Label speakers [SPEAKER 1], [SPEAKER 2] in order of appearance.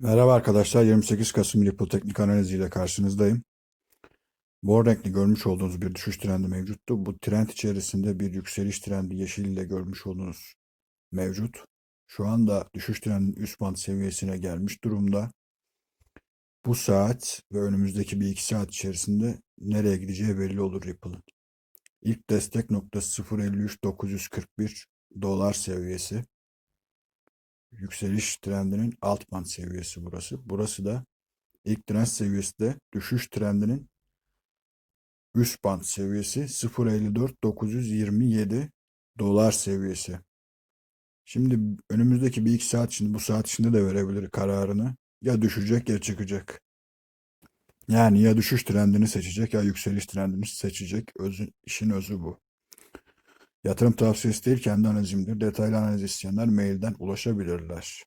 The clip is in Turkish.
[SPEAKER 1] Merhaba arkadaşlar, 28 Kasım Ripple teknik analizi ile karşınızdayım. Mor renkli görmüş olduğunuz bir düşüş trendi mevcuttu. Bu trend içerisinde bir yükseliş trendi yeşil ile görmüş olduğunuz mevcut. Şu anda düşüş trendinin üst band seviyesine gelmiş durumda. Bu saat ve önümüzdeki bir iki saat içerisinde nereye gideceği belli olur Ripple'ın. İlk destek noktası 0.53.941 dolar seviyesi. Yükseliş trendinin alt band seviyesi burası. Burası da ilk trend seviyesi de düşüş trendinin üst band seviyesi 0.54.927 dolar seviyesi. Şimdi önümüzdeki bir iki saat şimdi bu saat içinde de verebilir kararını. Ya düşecek ya çıkacak. Yani ya düşüş trendini seçecek ya yükseliş trendini seçecek. Özü, işin özü bu. Yatırım tavsiyesi değil kendi analizimdir. Detaylı analiz isteyenler mailden ulaşabilirler.